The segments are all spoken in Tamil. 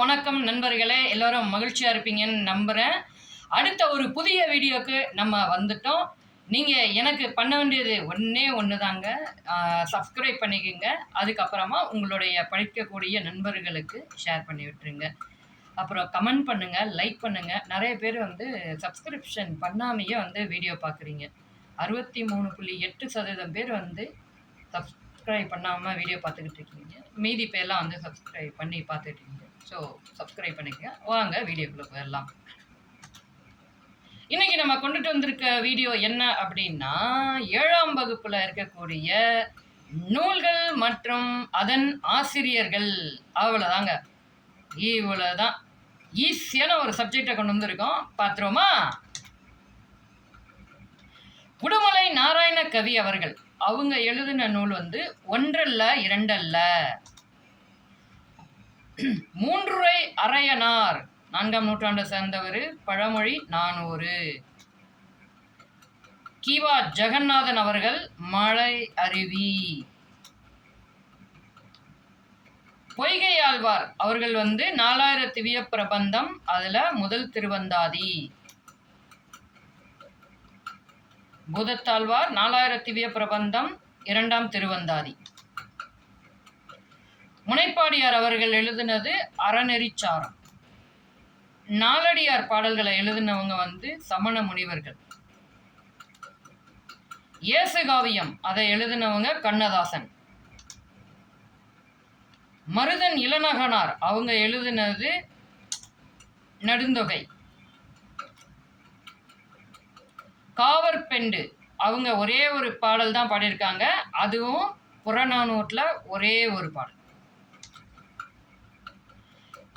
வணக்கம் நண்பர்களே. எல்லாரும் மகிழ்ச்சியாக இருப்பீங்கன்னு நம்புகிறேன் அடுத்த ஒரு புதிய வீடியோக்கு நம்ம வந்துட்டோம். நீங்கள் எனக்கு பண்ண வேண்டியது ஒன்றே ஒன்று தாங்க சப்ஸ்கிரைப் பண்ணிக்கோங்க. அதுக்கப்புறமா உங்களுடைய படிக்கக்கூடிய நண்பர்களுக்கு ஷேர் பண்ணி விட்டுருங்க. அப்புறம் கமெண்ட் பண்ணுங்கள் லைக் பண்ணுங்கள் நிறைய பேர் வந்து சப்ஸ்கிரிப்ஷன் பண்ணாமையே வந்து வீடியோ பார்க்குறீங்க. அறுபத்தி மூணு புள்ளி எட்டு சதவீதம் பேர் வந்து சப்ஸ்கிரைப் பண்ணாமல் வீடியோ பார்த்துக்கிட்டு இருக்கீங்க. மீதி பேர்லாம் வந்து சப்ஸ்கிரைப் பண்ணி பார்த்துட்டு இருக்கீங்க. ஸோ சப்ஸ்கிரைப் பண்ணிக்கங்க. வாங்க வீடியோக்குள்ளே போயிடலாம். இன்னைக்கு நம்ம கொண்டுட்டு வந்திருக்க வீடியோ என்ன அப்படின்னா ஏழாம் வகுப்புல இருக்கக்கூடிய நூல்கள் மற்றும் அதன் ஆசிரியர்கள். அவ்வளோதாங்க இவ்வளோதான் ஈஸியான ஒரு சப்ஜெக்டை கொண்டு வந்திருக்கோம். பார்த்துருவோமா? உடுமலை நாராயண கவி அவர்கள் அவங்க எழுதின நூல் வந்து ஒன்றல்ல இரண்டல்ல. மூன்றுரை அரையனார். நான்காம் நூற்றாண்டை சேர்ந்தவர் பழமொழி நானூறு. கீவா ஜெகநாதன் அவர்கள் மழை அருவி. பொய்கை ஆழ்வார் அவர்கள் வந்து நாலாயிர திவ்ய பிரபந்தம் அதுல முதல் திருவந்தாதி. பூதத்தாழ்வார் நாலாயிர திவ்ய பிரபந்தம் இரண்டாம் திருவந்தாதி. முனைப்பாடியார் அவர்கள் எழுதினது அறநெறிச்சாரம். நாலடியார் பாடல்களை எழுதினவங்க வந்து சமண முனிவர்கள். இயேசுகாவியம் அதை எழுதினவங்க கண்ணதாசன். மருதன் இளநகனார் அவங்க எழுதினது நடுந்தொகை. காவற்பெண்டு அவங்க ஒரே ஒரு பாடல் தான் பாடியிருக்காங்க. அதுவும் புறநானூற்றில் ஒரே ஒரு பாடல்.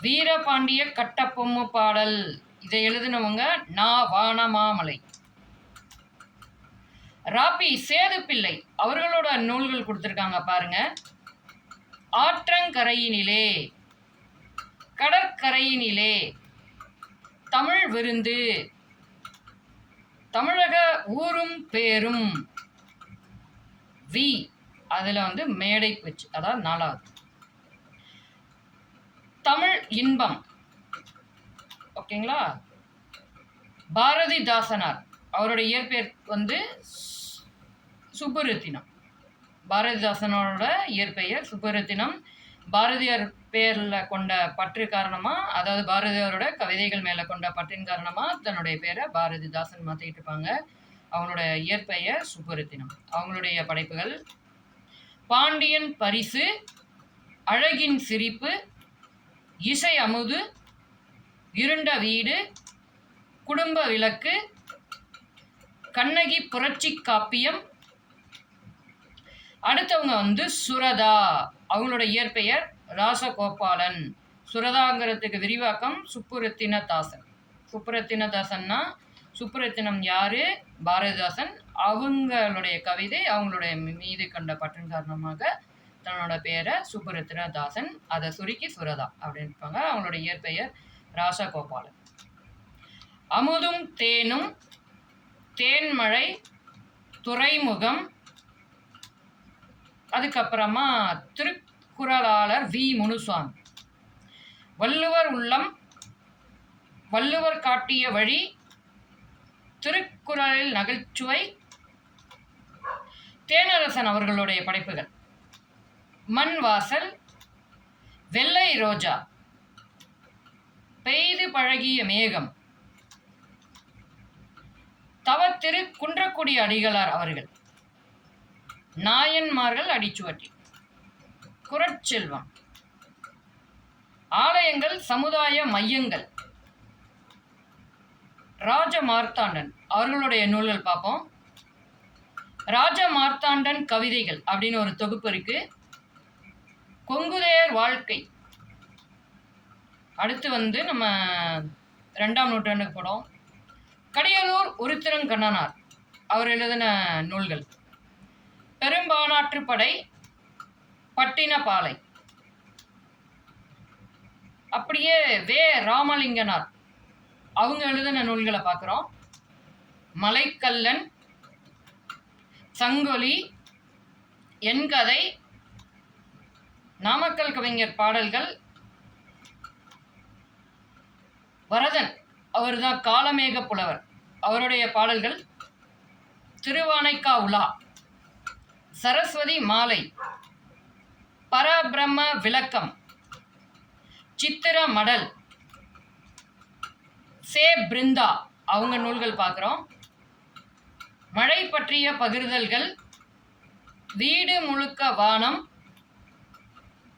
வீரபாண்டிய கட்டப்பொம்மு பாடல். இதை எழுதினவங்க நா. வானமாமலை. ராபி சேது பிள்ளை அவர்களோட நூல்கள் கொடுத்துருக்காங்க பாருங்க. ஆற்றங்கரையினிலே கடற்கரையினிலே தமிழ் விருந்து தமிழக ஊரும் பேரும் வி. அதில் வந்து மேடை பேச்சு அதாவது நாலாவது. இன்பம். ஓகேங்களா? பாரதிதாசனார். அவருடைய இயற்பெயர் வந்து சுப்புரத்தினம். பாரதிதாசனோட இயற்பெயர் சுப்புரத்தினம். பாரதியார் பேரில் கொண்ட பற்று காரணமாக அதாவது பாரதியாரோட கவிதைகள் மேலே கொண்ட பற்றின் காரணமாக தன்னுடைய பேரை பாரதிதாசன் மாற்றிக்கிட்டு இருப்பாங்க. அவங்களோட இயற்பெயர் சுப்புரத்தினம். அவங்களுடைய படைப்புகள் பாண்டியன் பரிசு அழகின் சிரிப்பு இசை அமுது இருண்ட வீடு குடும்ப விளக்கு கண்ணகி புரட்சி காப்பியம். அடுத்தவங்க வந்து சுரதா. அவங்களோட இயற்பெயர் ராசகோபாலன். சுரதாங்கிறதுக்கு விரிவாக்கம் சுப்புரத்தினதாசன். சுப்புரத்தினதாசன்னா சுப்புரத்தினம் யாரு? பாரதிதாசன். அவங்களுடைய கவிதை அவங்களுடைய மீது கண்ட பற்றின் காரணமாக தன்னோட பேரை சுப்புரத்னதாசன் அதை சுருக்கி சுரதா அப்படின்னு இருப்பாங்க அவங்களோட இயற்பெயர் ராசகோபாலன். அமுதும் தேனும் தேன்மழை துறைமுகம் அதுக்கப்புறமா திருக்குறளாளர் வி. முனுசாமி வள்ளுவர் உள்ளம் வள்ளுவர் காட்டிய வழி திருக்குறளில் நகைச்சுவை தேனரசன் அவர்களுடைய படைப்புகள். மண் வாசல் வெள்ளை ரோஜா பெய்து பழகிய மேகம். தவத்திரு குன்றக்குடி அடிகளார் அவர்கள். நாயன்மார்கள் அடிச்சுவட்டி. குரட்செல்வம். ஆலயங்கள் சமுதாய மையங்கள். ராஜ மார்த்தாண்டன் அவர்களுடைய நூல்கள் பார்ப்போம். ராஜ மார்த்தாண்டன் கவிதைகள் அப்படின்னு ஒரு தொகுப்பு இருக்குது பொங்குதையர் வாழ்க்கை. அடுத்து வந்து நம்ம ரெண்டாம் நூற்றாண்டுக்கு படம் கடியலூர் உருத்திரங்கண்ணனார் அவர் எழுதின நூல்கள். பெரும்பானாற்றுப்படை பட்டினப்பாலை. அப்படியே வே. ராமலிங்கனார் அவங்க எழுதின நூல்களை பார்க்குறோம். மலைக்கல்லன் சங்கொலி என் கதை நாமக்கல் கவிஞர் பாடல்கள். வரதன் அவர் தான் காலமேக புலவர். அவருடைய பாடல்கள் திருவானைக்கா உலா சரஸ்வதி மாலை பரபிரம்ம விளக்கம் சித்திர மடல் சே பிருந்தா அவங்க நூல்கள் பார்க்குறோம். மழை பற்றிய பகிர்தல்கள் வீடு முழுக்க வானம்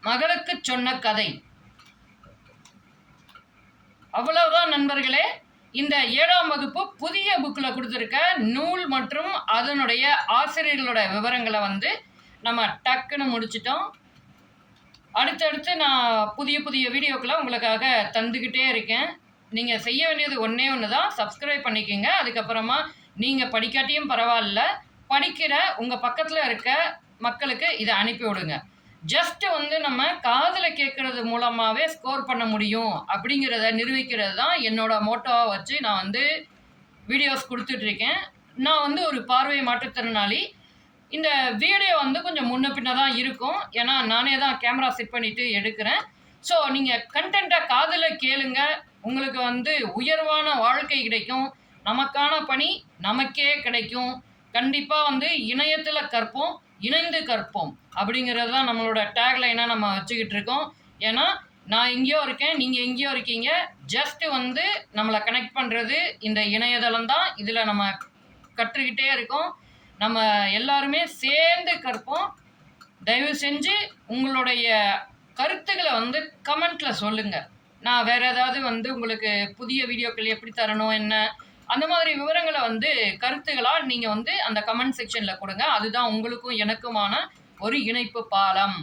மகளுக்கு சொன்ன கதை. அவ்வளவுதான் நண்பர்களே. இந்த ஏழாம் வகுப்பு புதிய புக்கில் கொடுத்துருக்க நூல் மற்றும் அதனுடைய ஆசிரியர்களோட விவரங்களை வந்து நம்ம டக்குன்னு முடிச்சிட்டோம். அடுத்தடுத்து நான் புதிய புதிய வீடியோக்களை உங்களுக்காக தந்துக்கிட்டே இருக்கேன். நீங்கள் செய்ய வேண்டியது ஒன்றே ஒன்று தான் சப்ஸ்கிரைப் பண்ணிக்கோங்க. அதுக்கப்புறமா நீங்கள் படிக்காட்டியும் பரவாயில்ல. படிக்கிற உங்கள் பக்கத்தில் இருக்க மக்களுக்கு இதை அனுப்பி விடுங்க. ஜஸ்ட் வந்து நம்ம காதில் கேட்கறது மூலமாகவே ஸ்கோர் பண்ண முடியும் அப்படிங்கிறத நிரூபிக்கிறது தான் என்னோட மோட்டோவாக வச்சு நான் வந்து வீடியோஸ் கொடுத்துட்ருக்கேன். நான் வந்து ஒரு பார்வை மாற்றுத்திறனாளி. இந்த வீடியோ வந்து கொஞ்சம் முன்ன பின்ன தான் இருக்கும். ஏன்னா நானே தான் கேமரா செட் பண்ணிவிட்டு எடுக்கிறேன். ஸோ நீங்கள் கண்டென்ட்டாக காதில் கேளுங்க. உங்களுக்கு வந்து உயர்வான வாழ்க்கை கிடைக்கும். நமக்கான பணி நமக்கே கிடைக்கும். கண்டிப்பாக வந்து இணையத்தில் கற்போம். இணைந்து கற்போம். அப்படிங்கிறது தான் நம்மளோட டேக்லைனாக நம்ம வச்சுக்கிட்டு இருக்கோம். ஏன்னா நான் எங்கேயோ இருக்கேன் நீங்கள் எங்கேயோ இருக்கீங்க. ஜஸ்ட்டு வந்து நம்மளை கனெக்ட் பண்ணுறது இந்த இணையதளம் தான். இதில் நம்ம கற்றுக்கிட்டே இருக்கோம். நம்ம எல்லாருமே சேர்ந்து கற்போம். தயவு செஞ்சு உங்களுடைய கருத்துக்களை வந்து கமெண்ட்டில் சொல்லுங்கள் நான் வேறு ஏதாவது வந்து உங்களுக்கு புதிய வீடியோக்கள் எப்படி தரணும் என்ன? அந்த மாதிரி விவரங்களை வந்து கருத்துக்களாக நீங்கள் வந்து அந்த கமெண்ட் செக்ஷனில் கொடுங்க. அதுதான் உங்களுக்கும் எனக்குமான ஒரு இணைப்பு பாலம்.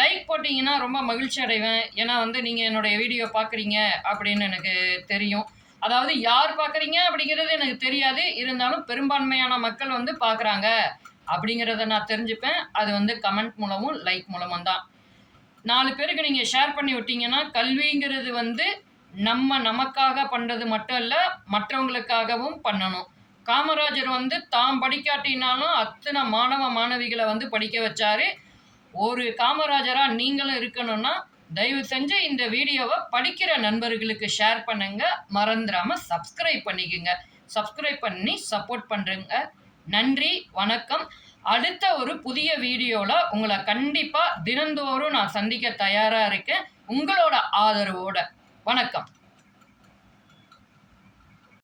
லைக் போட்டிங்கன்னா ரொம்ப மகிழ்ச்சி அடைவேன். ஏன்னா வந்து நீங்கள் என்னுடைய வீடியோ பார்க்குறீங்க அப்படின்னு எனக்கு தெரியும். அதாவது யார் பார்க்குறீங்க அப்படிங்கிறது எனக்கு தெரியாது. இருந்தாலும் பெரும்பான்மையான மக்கள் வந்து பார்க்குறாங்க அப்படிங்கிறத நான் தெரிஞ்சுப்பேன். அது வந்து கமெண்ட் மூலமும் லைக் மூலமும் தான். நாலு பேருக்கு நீங்கள் ஷேர் பண்ணி விட்டீங்கன்னா கல்விங்கிறது வந்து நம்ம நமக்காக பண்ணுறது மட்டும் இல்லை மற்றவங்களுக்காகவும் பண்ணணும். காமராஜர் வந்து தாம் படிக்காட்டினாலும் அத்தனை மாணவ மாணவிகளை வந்து படிக்க வச்சாரு. ஒரு காமராஜராக நீங்களும் இருக்கணும்னா தயவு செஞ்சு இந்த வீடியோவை படிக்கிற நண்பர்களுக்கு ஷேர் பண்ணுங்க. மறந்துடாமல் சப்ஸ்கிரைப் பண்ணிக்கோங்க. சப்ஸ்கிரைப் பண்ணி சப்போர்ட் பண்ணுறங்க நன்றி வணக்கம். அடுத்த ஒரு புதிய வீடியோவில் உங்களை கண்டிப்பாக தினந்தோறும் நான் சந்திக்க தயாராக இருக்கேன். உங்களோட ஆதரவோட. வணக்கம்.